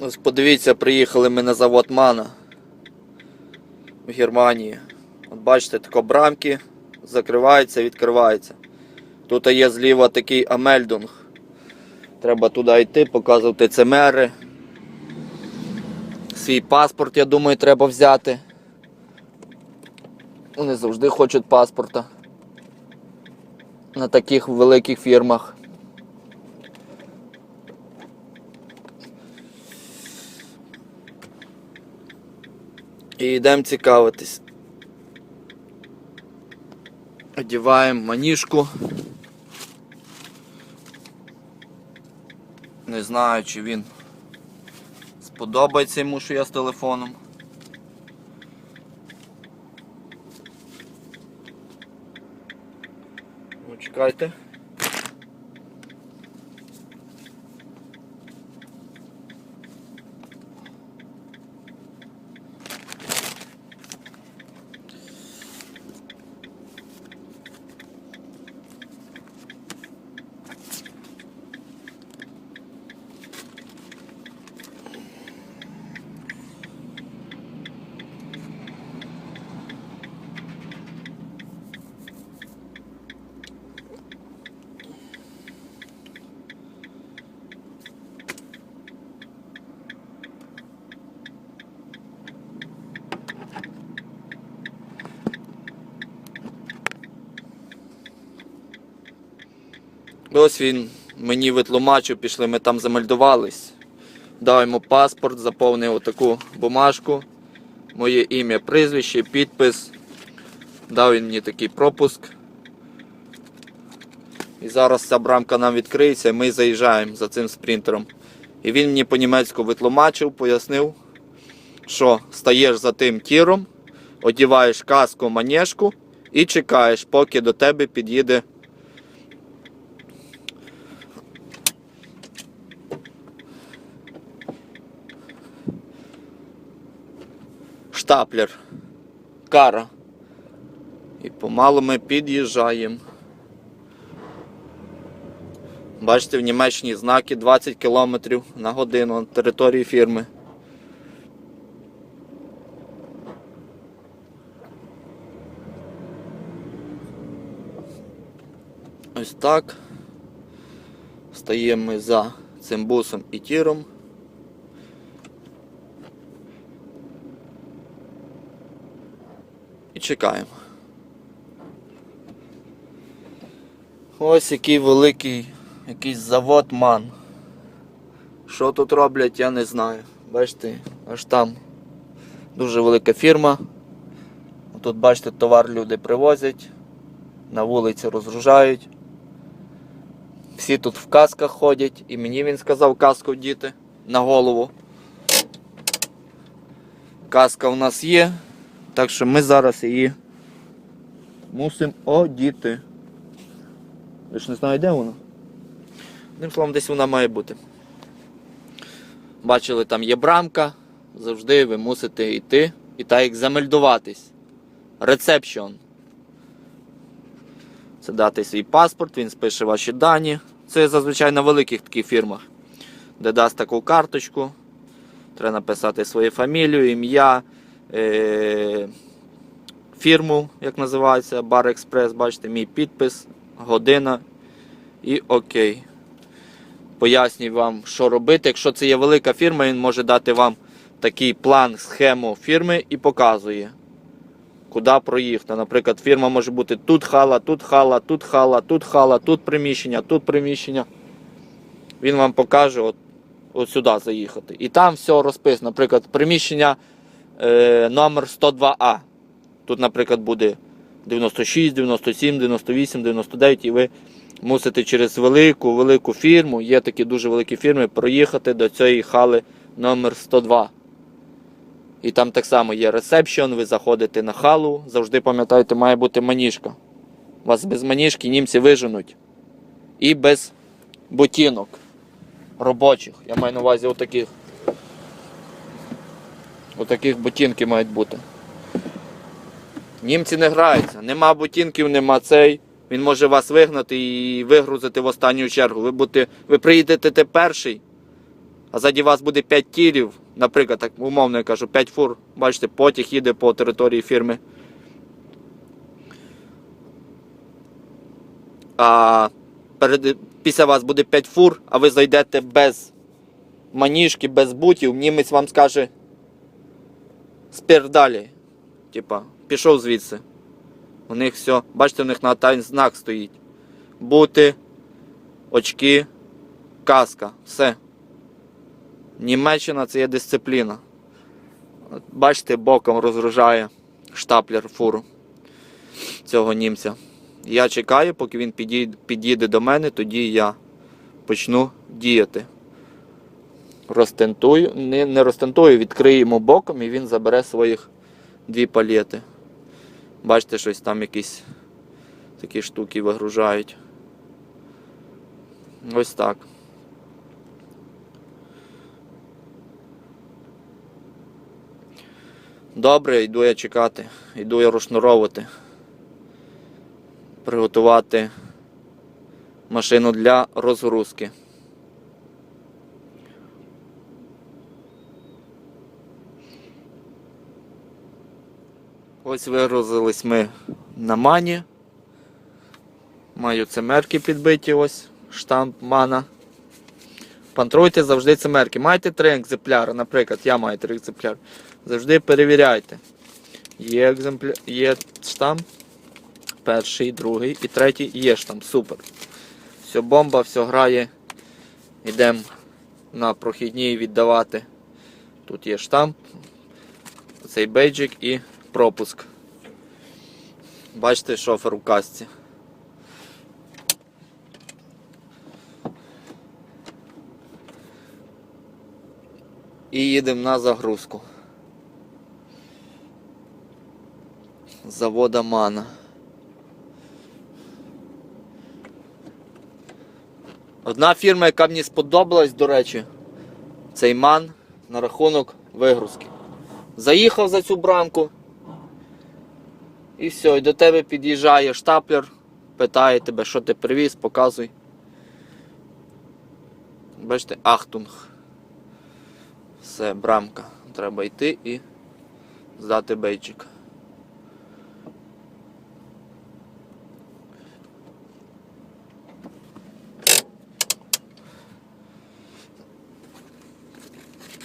Ось подивіться, приїхали ми на завод Мана в Германії. От бачите, тако брамки закриваються, відкриваються. Тут є зліва такий Амельдунг. Треба туди йти, показувати ЦМРи. Свій паспорт, я думаю, треба взяти. Вони завжди хочуть паспорта. На таких великих фірмах. І йдемо цікавитись. Одіваємо маніжку. Не знаю, чи він сподобається йому, що я з телефоном. Ну, чекайте. Ось він мені витлумачив, пішли, ми там замельдувались. Дав йому паспорт, заповнив отаку бумажку, моє ім'я, прізвище, підпис. Дав він мені такий пропуск. І зараз ця брамка нам відкриється, і ми заїжджаємо за цим спринтером. І він мені по-німецьку витлумачив, пояснив, що стаєш за тим тіром, одіваєш каску, манежку і чекаєш, поки до тебе під'їде штаплер. Кара. І помалу ми під'їжджаємо. Бачите, в Німеччині знаки 20 км на годину на території фірми. Ось так. Стаємо ми за цим бусом і тіром. Чекаємо. Ось який великий якийсь завод ман. Що тут роблять, я не знаю. Бачите, аж там дуже велика фірма. Тут, бачите, товар люди привозять, на вулиці розгружають. Всі тут в касках ходять, і мені він сказав каску вдіти на голову. Каска у нас є, так що ми зараз її мусимо одіти. Ви ж не знаю, де вона? Одним словом, десь вона має бути. Бачили, там є брамка, завжди ви мусите йти і так як замельдуватись. Рецепшн. Це дати свій паспорт, він спише ваші дані. Це зазвичай на великих таких фірмах, де дасть таку карточку. Треба написати свою фамілію, ім'я, е- фірму, як називається, Бар Експрес, бачите, мій підпис, година і окей. Пояснюю вам, що робити. Якщо це є велика фірма, він може дати вам такий план, схему фірми і показує, куди проїхати. Наприклад, фірма може бути тут хала, тут хала, тут хала, тут хала, тут приміщення, тут приміщення. Він вам покаже от, от сюди заїхати. І там все розписано. Наприклад, приміщення е, номер 102А. Тут, наприклад, буде 96, 97, 98, 99, і ви мусите через велику велику фірму, є такі дуже великі фірми, проїхати до цієї хали номер 102. І там так само є ресепшн, ви заходите на халу, завжди пам'ятайте, має бути маніжка. Вас без маніжки німці виженуть. І без ботинок робочих. Я маю на увазі отаких. Отаких ботинки мають бути. Німці не граються. Нема ботинків, нема цей. Він може вас вигнати і вигрузити в останню чергу. Ви, будете, ви приїдете те перший, а ззаді вас буде 5 тірів, наприклад, так умовно я кажу, 5 фур, бачите, потяг їде по території фірми. А перед, після вас буде 5 фур, а ви зайдете без маніжки, без бутів, німець вам скаже спір далі. Типа, пішов звідси. У них все, бачите, у них на тайн знак стоїть. Бути, очки, каска, все. Німеччина це є дисципліна. Бачите, боком розгружає штаплер фуру цього німця. Я чекаю, поки він підійде до мене, тоді я почну діяти. Розтентую, не, не розтентую, відкриємо боком і він забере своїх дві палети. Бачите, щось там якісь такі штуки вигружають. Ось так. Добре, йду я чекати, йду я розшнуровувати. Приготувати машину для розгрузки. Ось вигрузились ми на мані. Маю цимерки підбиті, ось штамп мана. Пантруйте завжди цимерки. Маєте три екземпляри, наприклад, я маю три екземпляри. Завжди перевіряйте. Є екземпля... є штамп. Перший, другий і третій є штамп. Супер. Все бомба, все грає. Йдемо на прохідній віддавати. Тут є штамп, цей бейджик і пропуск. Бачите, шофер у касці. І їдемо на загрузку. Завода Мана. Одна фірма, яка мені сподобалась, до речі, цей ман на рахунок вигрузки. Заїхав за цю брамку. І все, і до тебе під'їжджає штаплер, питає тебе, що ти привіз, показуй. Бачите, ахтунг. Все, брамка. Треба йти і здати бейджик.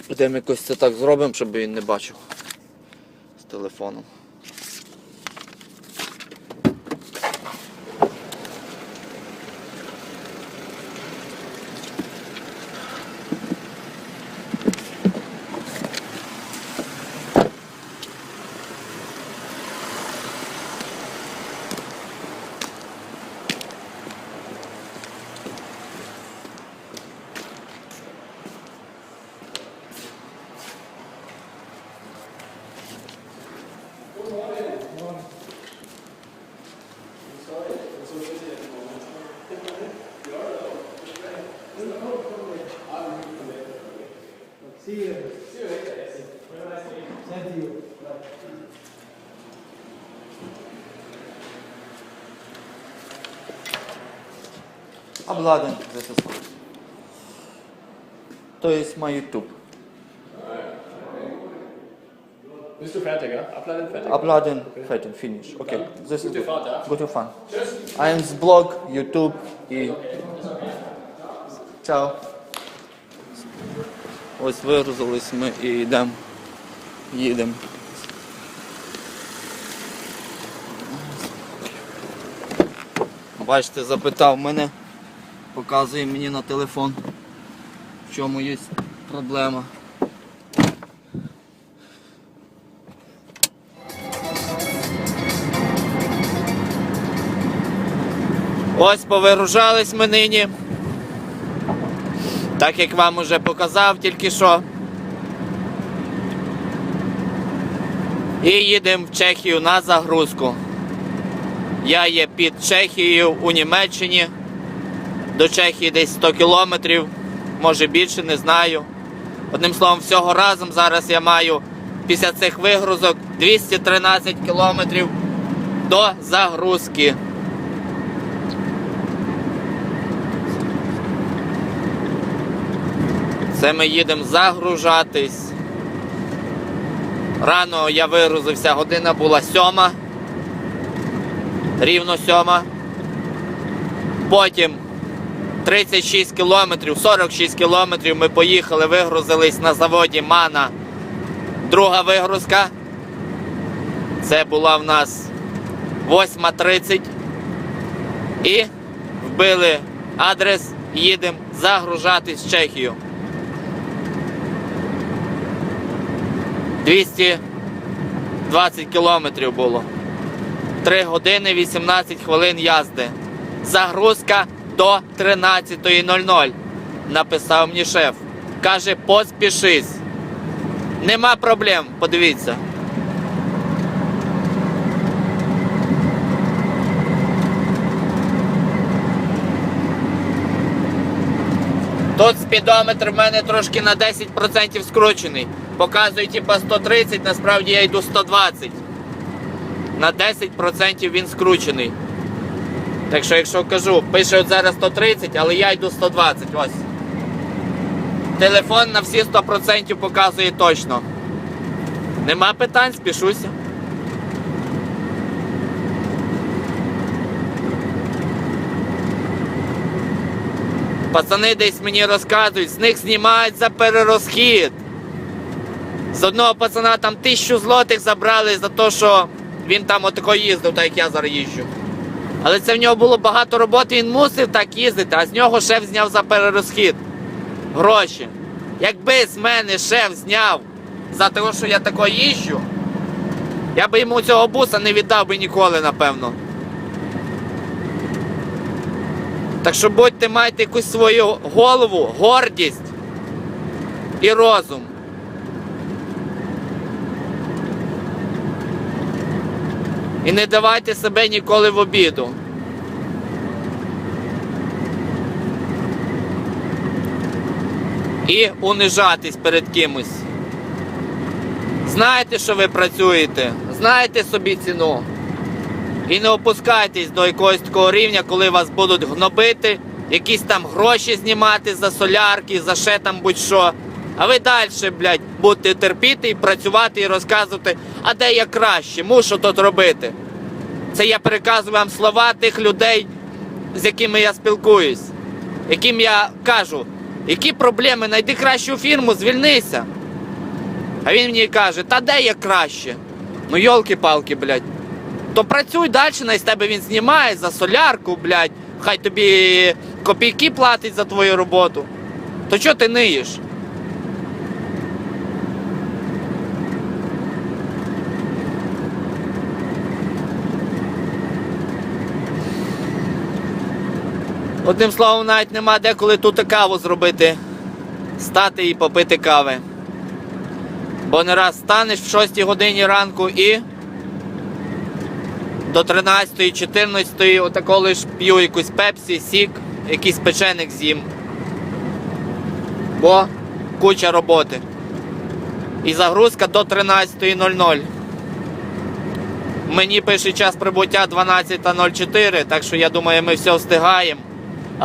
Йдемо якось це так зробимо, щоб він не бачив з телефоном. То есть мой YouTube. Bist du fertig, ja? Abladen fertig? Обладен, fertig, finish. Okay. This is Gute good. Fahrt, ja? Good fun. I'm з blog, YouTube і. Чао. Ось вигрузились ми і йдемо. Їдемо. Бачите, запитав мене, показує мені на телефон, в чому є проблема. Ось повигружались ми нині. Так як вам уже показав тільки що. І їдемо в Чехію на загрузку. Я є під Чехією у Німеччині. До Чехії десь 100 кілометрів, може більше, не знаю. Одним словом, всього разом зараз я маю після цих вигрузок 213 кілометрів до загрузки. Це ми їдемо загружатись. Рано я вигрузився, година була сьома. Рівно сьома. Потім 36 кілометрів, 46 кілометрів ми поїхали, вигрузились на заводі Мана. Друга вигрузка. Це була в нас 8.30. І вбили адрес, їдемо загружатись в Чехію. 220 кілометрів було. 3 години 18 хвилин язди. Загрузка до 13.00. Написав мені шеф. Каже, поспішись. Нема проблем, подивіться. Тут спідометр в мене трошки на 10% скручений. Показує типа 130, насправді я йду 120. На 10% він скручений. Так що, якщо кажу, пише зараз 130, але я йду 120. Ось. Телефон на всі 100% показує точно. Нема питань, спішуся. Пацани десь мені розказують, з них знімають за перерозхід. З одного пацана там тисячу злотих забрали за те, що він там отако їздив, так як я зараз їжджу. Але це в нього було багато роботи, він мусив так їздити, а з нього шеф зняв за перерозхід. Гроші. Якби з мене шеф зняв за те, що я тако їжджу, я би йому цього буса не віддав би ніколи, напевно. Так що будьте, майте якусь свою голову, гордість і розум. І не давайте себе ніколи в обіду. І унижатись перед кимось. Знаєте, що ви працюєте, знаєте собі ціну. І не опускайтесь до якогось такого рівня, коли вас будуть гнобити, якісь там гроші знімати за солярки, за ще там будь-що. А ви далі, блядь, будете терпіти і працювати і розказувати, а де я краще, мушу тут робити. Це я переказую вам слова тих людей, з якими я спілкуюсь, яким я кажу, які проблеми, знайди кращу фірму, звільнися. А він мені каже, та де я краще? Ну йолки-палки, блядь. То працюй далі, на з тебе він знімає за солярку, блядь. Хай тобі копійки платить за твою роботу. То чого ти ниєш? Одним словом, навіть нема деколи тут каву зробити, стати і попити кави. Бо не раз станеш в 6 годині ранку і до 13-14 отако лиш п'ю якусь пепсі, сік, якийсь печеник з'їм. Бо куча роботи. І загрузка до 13.00. Мені пише час прибуття 12.04, так що я думаю, ми все встигаємо.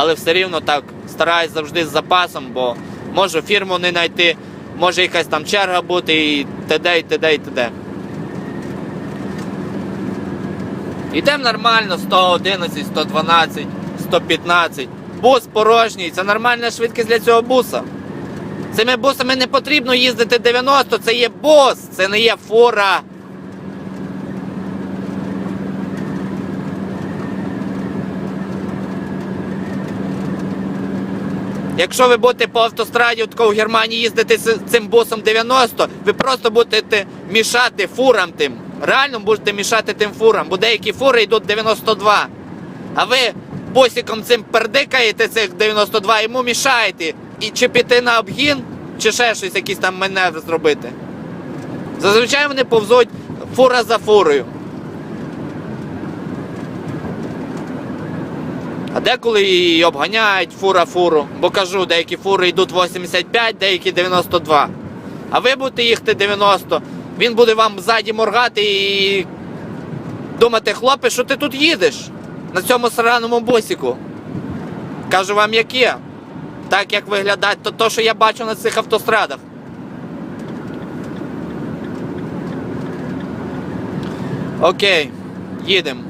Але все рівно так стараюсь завжди з запасом, бо можу фірму не знайти, може якась там черга бути і т.д. і т.д. і т.д. Йдемо нормально 111, 112, 115. Бус порожній, це нормальна швидкість для цього буса. Цими бусами не потрібно їздити 90, це є бус, це не є фура. Якщо ви будете по автостраді в Германії їздити з цим бусом 90, ви просто будете мішати фурам тим. Реально будете мішати тим фурам, бо деякі фури йдуть 92. А ви бусиком цим пердикаєте цих 92, йому мішаєте. І чи піти на обгін, чи ще щось, якийсь там маневр зробити. Зазвичай вони повзуть фура за фурою. А деколи і обганяють фура фуру. Бо кажу, деякі фури йдуть 85, деякі 92. А ви будете їхати 90, він буде вам ззаді моргати і думати, хлопець, що ти тут їдеш на цьому сраному бусіку. Кажу вам, як є. так як виглядає то, то, що я бачу на цих автострадах. Окей, їдемо.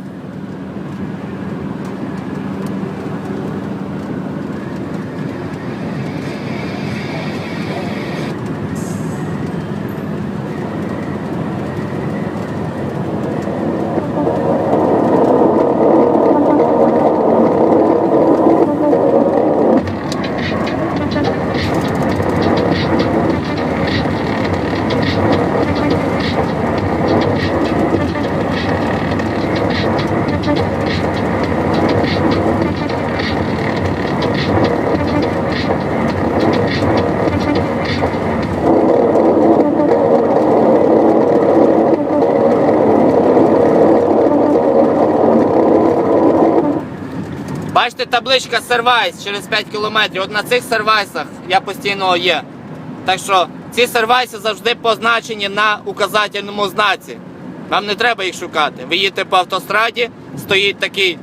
Бачите, табличка сервайс через 5 кілометрів. От на цих сервайсах я постійно є. Так що ці сервайси завжди позначені на указательному знаці. Вам не треба їх шукати. Ви їдете по автостраді, стоїть такі,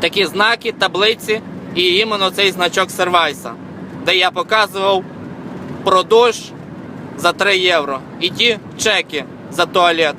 такі знаки, таблиці, і іменно цей значок сервайса, де я показував продаж за 3 євро. І ті чеки за туалет.